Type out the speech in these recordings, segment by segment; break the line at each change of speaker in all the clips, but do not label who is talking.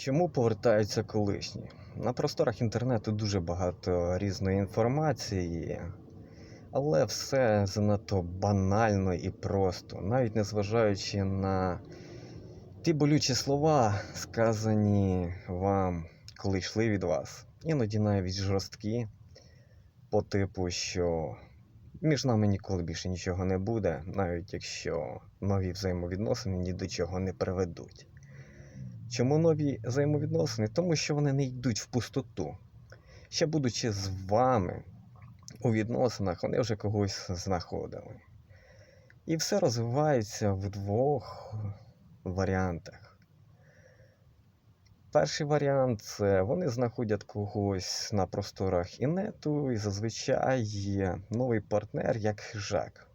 Чому повертаються колишні? На просторах інтернету дуже багато різної інформації, але все занадто банально і просто, навіть незважаючи на ті болючі слова, сказані вам, коли йшли від вас. Іноді навіть жорсткі, по типу, що між нами ніколи більше нічого не буде, навіть якщо нові взаємовідносини ні до чого не приведуть. Чому нові взаємовідносини? Тому що вони не йдуть в пустоту. Ще будучи з вами у відносинах, вони вже когось знаходили. І все розвивається в двох варіантах. Перший варіант це вони знаходять когось на просторах інету, і зазвичай є новий партнер як хижак.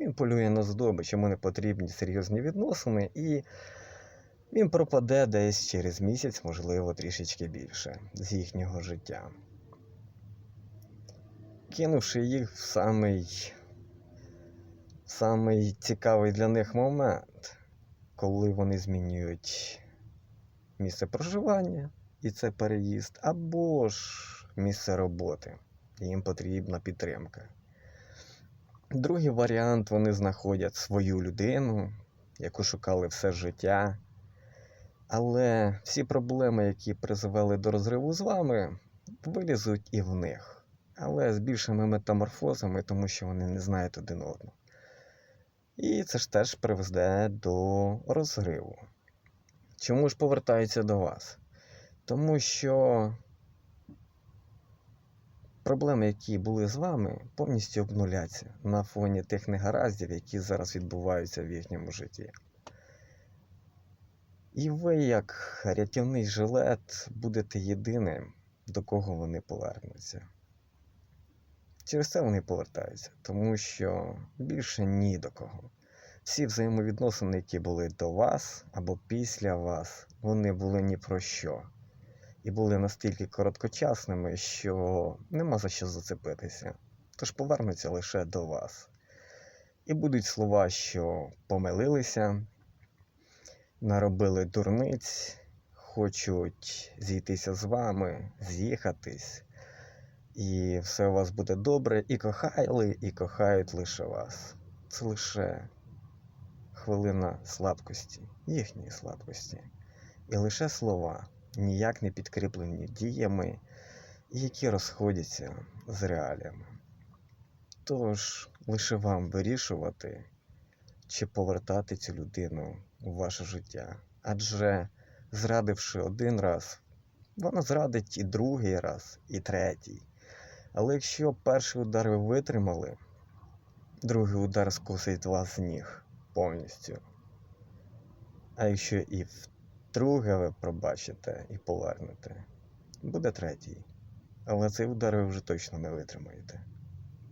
Він полює на здобич, йому не потрібні серйозні відносини, і він пропаде десь через місяць, можливо, трішечки більше з їхнього життя. Кинувши їх в самий, в самий цікавий для них момент, коли вони змінюють місце проживання, і це переїзд, або ж місце роботи. Їм потрібна підтримка. Другий варіант вони знаходять свою людину, яку шукали все життя. Але всі проблеми, які призвели до розриву з вами, вилізуть і в них. Але з більшими метаморфозами, тому що вони не знають один одного. І це ж теж приведе до розриву. Чому ж повертаються до вас? Тому що проблеми, які були з вами, повністю обнуляться на фоні тих негараздів, які зараз відбуваються в їхньому житті. І ви, як рятівний жилет, будете єдиним, до кого вони повернуться. Через це вони повертаються, тому що більше ні до кого. Всі взаємовідносини, які були до вас або після вас, вони були ні про що. І були настільки короткочасними, що нема за що зацепитися. Тож повернуться лише до вас. І будуть слова, що помилилися, наробили дурниць, хочуть зійтися з вами, з'їхатись, і все у вас буде добре, і кохали, і кохають лише вас. Це лише хвилина слабкості, їхньої слабкості. І лише слова, ніяк не підкріплені діями, які розходяться з реаліями. Тож лише вам вирішувати, чи повертати цю людину у ваше життя. Адже зрадивши один раз, вона зрадить і другий раз, і третій. Але якщо перший удар ви витримали, другий удар скосить вас з ніг повністю. А якщо і вдруге ви пробачите і повернете, буде третій. Але цей удар ви вже точно не витримаєте.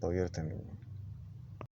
Повірте мені.